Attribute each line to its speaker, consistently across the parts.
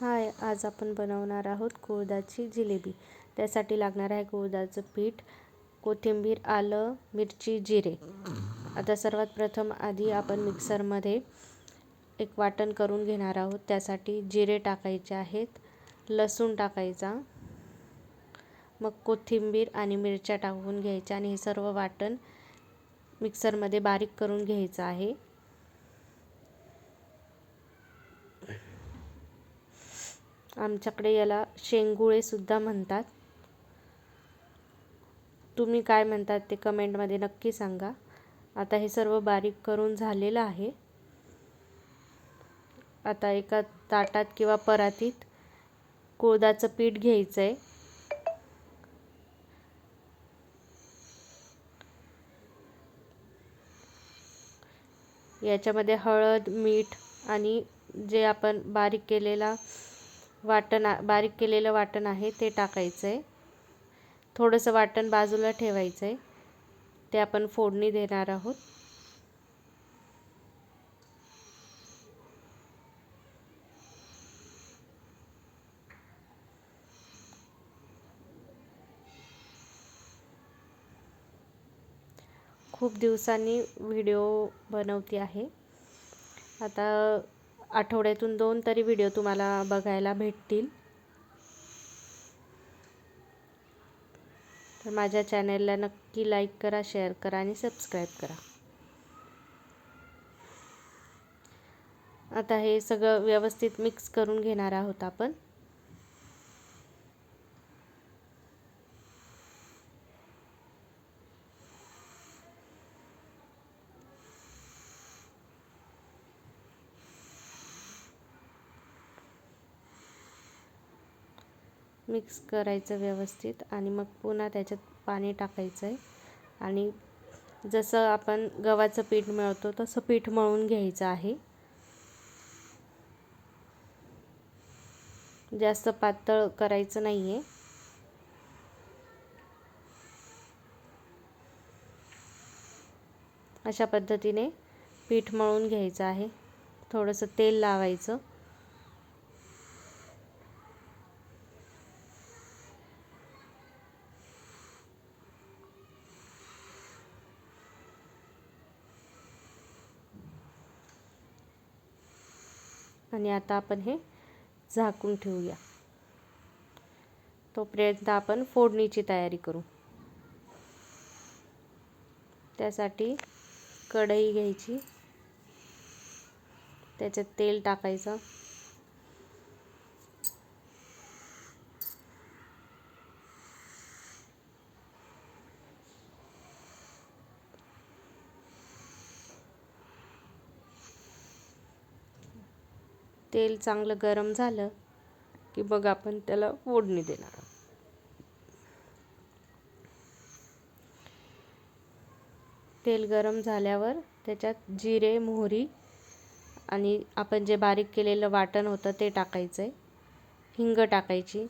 Speaker 1: हाय आज आपण बनवणार आहोत कुळदाची जिलेबी. त्यासाठी लागणार आहे कुळदाचं पीठ कोथिंबीर आलं मिरची जिरे. आता सर्वात प्रथम आधी आपण मिक्सरमध्ये एक वाटण करून घेणार आहोत. त्यासाठी जिरे टाकायचे आहेत लसूण टाकायचा मग कोथिंबीर आणि मिरच्या टाकून घ्यायच्या आणि हे सर्व वाटण मिक्सरमध्ये बारीक करून घ्यायचं आहे. आमच्याकडे याला शेंगुळेसुद्धा म्हणतात. तुम्ही काय म्हणतात ते कमेंटमध्ये नक्की सांगा. आता हे सर्व बारीक करून झालेलं आहे. आता एका ताटात किंवा परातीत कुळदाचं पीठ घ्यायचं आहे याच्यामध्ये हळद मीठ आणि जे आपण बारीक केलेला वाटण बारीक केलेलं वाटण आहे ते टाकायचं आहे थोडंसं वाटण बाजूला ठेवायचं आहे ते आपण फोडणी देणार आहोत. खूप दिवसांनी व्हिडिओ बनवते आहे. आता आठवड्यातून दोन तरी व्हिडिओ तुम्हाला बघायला भेटतील. तर माझ्या चॅनेलला नक्की लाईक करा शेअर करा आणि सबस्क्राईब करा. आता हे सगळं व्यवस्थित मिक्स करून घेणार आहोत आपण. मिक्स करायचं व्यवस्थित आणि मग पुन्हा त्याच्यात पाणी टाकायचं आहे. आणि जसं आपण गव्हाचं पीठ मिळवतो तसं पीठ मळून घ्यायचं आहे. जास्त पातळ करायचं नाही आहे अशा पद्धतीने पीठ मळून घ्यायचं आहे. थोडंसं तेल लावायचं. आणि आता आपण हे झाकून ठेवूया. तोपर्यंत आपण फोडणीची तयारी करू. त्यासाठी कढई घ्यायची. त्याच्यात तेल टाकायचं. तेल चांगलं गरम झालं की मग आपण त्याला फोडणी देणार तेल गरम झाल्यावर त्याच्यात जिरे मोहरी आणि आपण जे बारीक केलेलं वाटण होतं ते टाकायचं आहे हिंग टाकायची.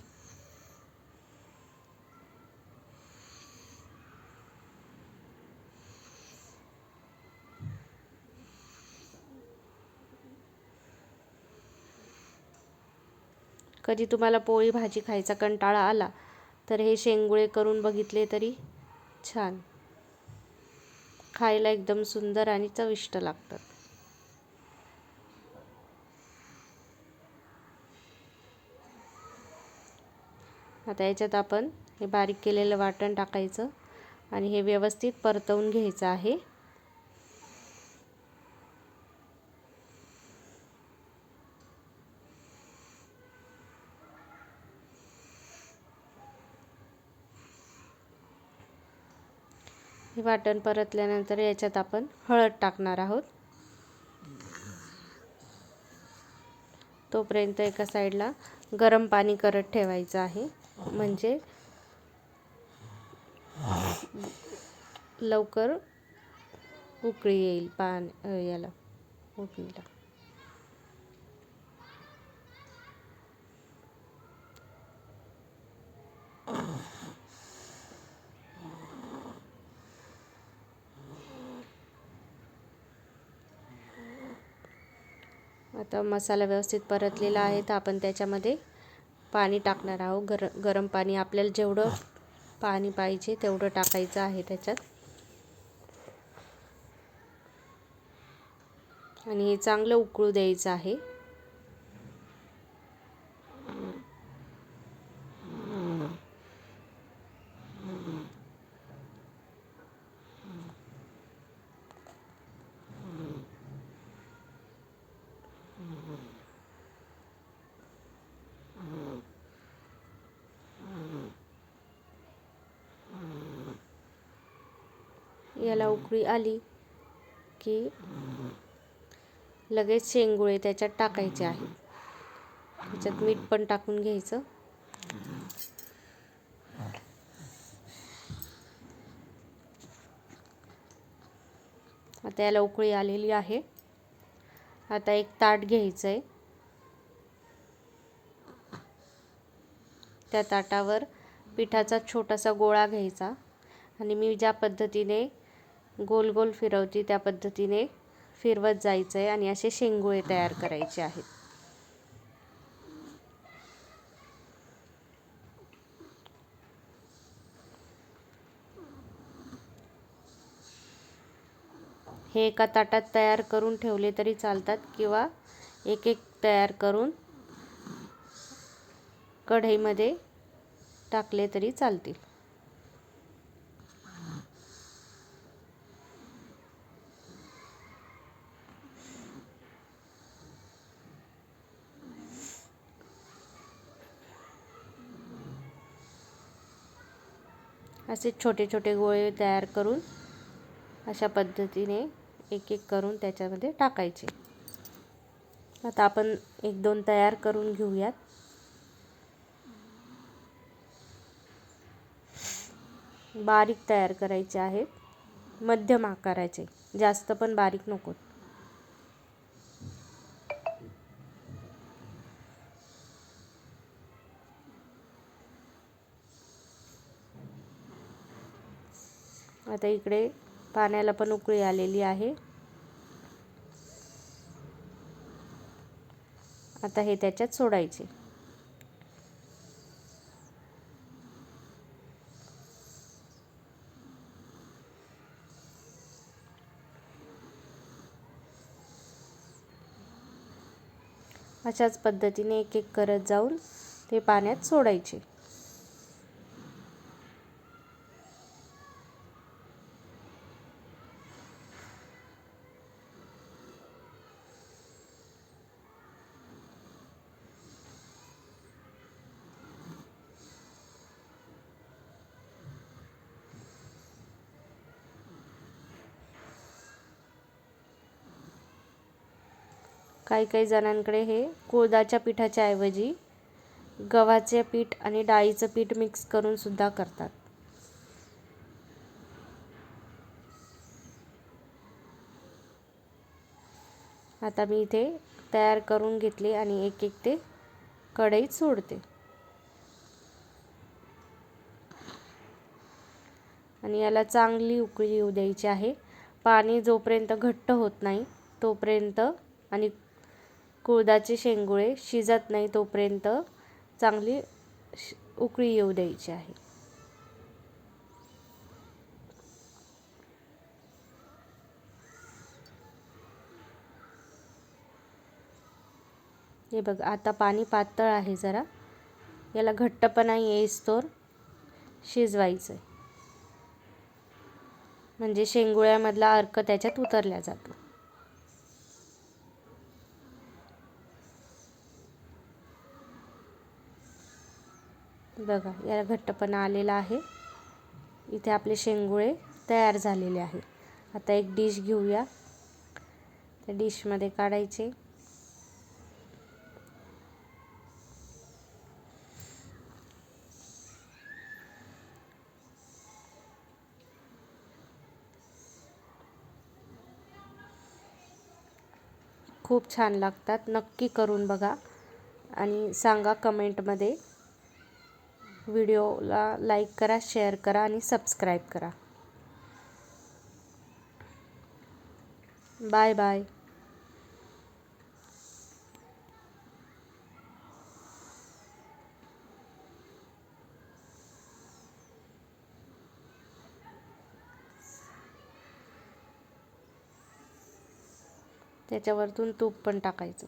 Speaker 1: कधी तुम्हाला पोळी भाजी खायचा कंटाळा आला तर हे शेंगुळे करून बघितले तरी छान. खायला एकदम सुंदर आणि चविष्ट लागतात. आता याच्यात आपण हे बारीक केलेलं वाटण टाकायचं आणि हे व्यवस्थित परतवून घ्यायचं आहे. हे वाटण परतल्यानंतर याच्यात आपण हळद टाकणार आहोत. तोपर्यंत एका साईडला गरम पाणी करत ठेवायचं आहे. म्हणजे लवकर उकळी येईल पान याला उकळीला. आता मसाला व्यवस्थित परतलेला आहे तर आपण त्याच्यामध्ये पाणी टाकणार आहोत. गर गरम पाणी आपल्याला जेवढं पाणी पाहिजे तेवढं टाकायचं आहे त्याच्यात. आणि हे चांगलं उकळू द्यायचं आहे. याला उकळी आली की लगेच शेंगुळे त्याच्यात टाकायचे आहेत त्याच्यात मीठ पण टाकून घ्यायचं. आता याला उकळी आलेली आहे. आता एक ताट घ्यायचं आहे त्या ताटावर पिठाचा छोटासा गोळा घ्यायचा. आणि मी ज्या पद्धतीने गोल गोल फिरवती त्या पद्धतीने फिरवत जायचं आहे आणि असे शेंगोळे तयार करायचे आहेत. हे एका ताटात तयार करून ठेवले तरी चालतात किंवा एक एक तयार करून कढईमध्ये टाकले तरी चालतील. असे छोटे छोटे गोळे तयार करून अशा पद्धतीने एक एक करून त्याच्यामध्ये टाकायचे. आता आपण एक दोन तयार करून घेऊयात. बारीक तयार करायचे आहेत. मध्यम आकाराचे. जास्त पण बारीक नकोत. आता इकडे पाण्याला पण उकळी आलेली आहे. आता हे त्याच्यात सोडायचे. अशाच पद्धतीने एक एक करत जाऊन ते पाण्यात सोडायचे. काही काही जणांकडे हे कुळदाच्या पिठाच्या ऐवजी गव्हाचे पीठ आणि डाळीचं पीठ मिक्स करून सुद्धा करतात. आता मी इथे तयार करून घेतले आणि एक एक ते कढईत सोडते. आणि याला चांगली उकळी येऊ द्यायची आहे. पाणी जोपर्यंत घट्ट होत नाही तोपर्यंत आणि कुळदाचे शेंगुळे शिजत नाही तोपर्यंत चांगली उकळी येऊ द्यायची आहे. हे बघ आता पाणी पातळ आहे जरा. याला घट्टपणा येईस्तोर शिजवायचं आहे म्हणजे शेंगुळ्यामधला अर्क त्याच्यात उतरला जातो. बघा याला घट्टपणा आलेला आहे. इथे आपले शेंगुळे तयार झालेले आहे. आता एक डिश घेऊया. त्या डिशमध्ये काढायचे. खूप छान लागतात. नक्की करून बघा आणि सांगा कमेंटमध्ये व्हिडिओला लाईक करा शेअर करा आणि सबस्क्राईब करा. Bye bye. त्याच्यावरतून तूप पण टाकायचं.